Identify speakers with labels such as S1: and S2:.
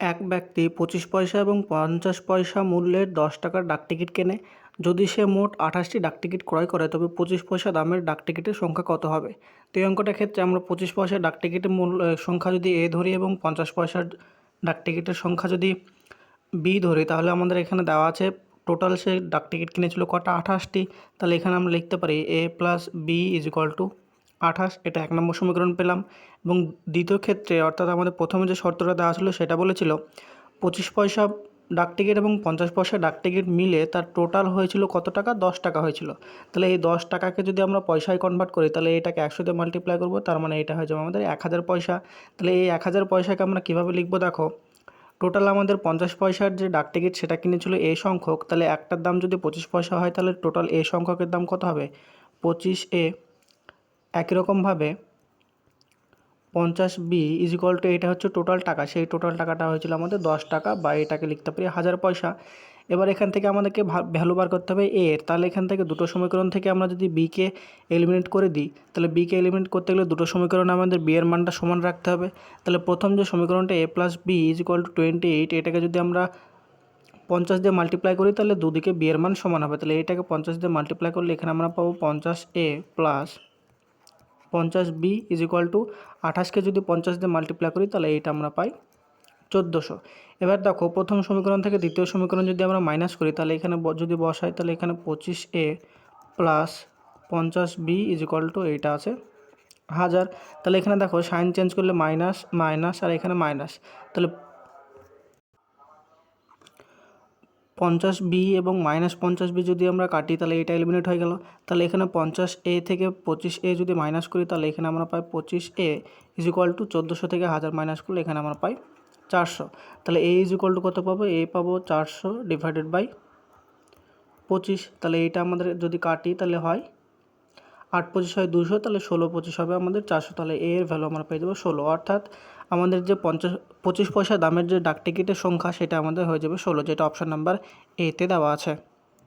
S1: এক ব্যক্তি পঁচিশ পয়সা এবং পঞ্চাশ পয়সা মূল্যের দশ টাকার ডাকটিকিট কেনে। যদি সে মোট আঠাশটি ডাকটিকিট ক্রয় করে, তবে পঁচিশ পয়সা দামের ডাকটিকিটের সংখ্যা কত হবে? তো এই অঙ্কটার ক্ষেত্রে আমরা পঁচিশ পয়সার ডাকটিকিটের মূল্য সংখ্যা যদি এ ধরি এবং পঞ্চাশ পয়সার ডাকটিকিটের সংখ্যা যদি বি ধরি, তাহলে আমাদের এখানে দেওয়া আছে টোটাল সে ডাকটিকিট কিনেছিল কটা? আঠাশটি। তাহলে এখানে আমরা লিখতে পারি A plus B is equal to আঠাশ, এটা এক নম্বর সমীকরণ পেলাম। এবং দ্বিতীয় ক্ষেত্রে, অর্থাৎ আমাদের প্রথমে যে শর্তটা দেওয়া ছিল, সেটা বলেছিল, পঁচিশ পয়সা ডাকটিকিট এবং পঞ্চাশ পয়সা ডাকটিকিট মিলে তার টোটাল হয়েছিল কত টাকা? দশ টাকা হয়েছিল। তাহলে এই দশ টাকাকে যদি আমরা পয়সায় কনভার্ট করি, তাহলে এটাকে একশো দিয়ে মাল্টিপ্লাই করব, তার মানে এটা হয়ে যাবে আমাদের এক হাজার পয়সা। তাহলে এই এক হাজার পয়সাকে আমরা কীভাবে লিখব? দেখো, টোটাল আমাদের পঞ্চাশ পয়সার যে ডাকটিকিট সেটা কিনেছিল এ সংখ্যক। তাহলে একটার দাম যদি পঁচিশ পয়সা হয়, তাহলে টোটাল এ সংখ্যকের দাম কত হবে? পঁচিশ এ একই রকমভাবে পঞ্চাশ বি ইজ ইকুয়াল টু এটা হচ্ছে টোটাল টাকা। সেই টোটাল টাকাটা হয়েছিল আমাদের দশ টাকা বা এটাকে লিখতে পারি হাজার পয়সা। এবার এখান থেকে আমাদেরকে ভ্যালু বার করতে হবে এর। তাহলে এখান থেকে দুটো সমীকরণ থেকে আমরা যদি বিকে এলিমিনেট করে দিই, তাহলে বিকে এলিমিনেট করতে গেলে দুটো সমীকরণে আমাদের বি এর মানটা সমান রাখতে হবে। তাহলে প্রথম যে সমীকরণটা A plus B is equal to twenty eight এটাকে যদি আমরা পঞ্চাশ দিয়ে মাল্টিপ্লাই করি, তাহলে দুদিকে বি এর মান সমান হবে। তাহলে এটাকে পঞ্চাশ দিয়ে মাল্টিপ্লাই করলে এখানে আমরা পাবো পঞ্চাশ এ প্লাস পঞ্চাশ বি ইজ ইকুয়াল টু আঠাশকে যদি পঞ্চাশ দিয়ে মাল্টিপ্লাই করি, তাহলে এইটা আমরা পাই চোদ্দোশো। এবার দেখো, প্রথম সমীকরণ থেকে দ্বিতীয় সমীকরণ যদি আমরা মাইনাস করি, তাহলে এখানে যদি বসাই, তাহলে এখানে পঁচিশ এ প্লাস পঞ্চাশ বি ইজ ইকুয়াল টু এইটা আছে হাজার। তাহলে এখানে দেখো, সাইন চেঞ্জ করলে মাইনাস মাইনাস আর এখানে মাইনাস তাহলে পঞ্চাশ বি এবং মাইনাস পঞ্চাশ বি যদি আমরা কাটি, তাহলে এটা এলিমিনেট হয়ে গেল। তাহলে এখানে পঞ্চাশ এ থেকে পঁচিশ এ যদি মাইনাস করি, তাহলে এখানে আমরা পাই পঁচিশ এ ইজ ইকুয়াল টু চোদ্দোশো থেকে হাজার মাইনাস করলে এখানে আমরা পাই চারশো। তাহলে এ ইজ ইকুয়াল টু কত পাবো? এ পাবো চারশো ডিভাইডেড বাই পঁচিশ। তাহলে এইটা আমাদের যদি কাটি, তাহলে হয় আট পঁচিশ হয় দুশো, তাহলে ষোলো পঁচিশ হবে আমাদের চারশো। তাহলে এর ভ্যালু আমরা পেয়ে যাব ষোলো। অর্থাৎ আমাদের যে পঞ্চাশ, পঁচিশ পয়সা দামের যে ডাকটিকিটের সংখ্যা, সেটা আমাদের হয়ে যাবে ষোলো, যেটা অপশান নাম্বার এতে দেওয়া আছে।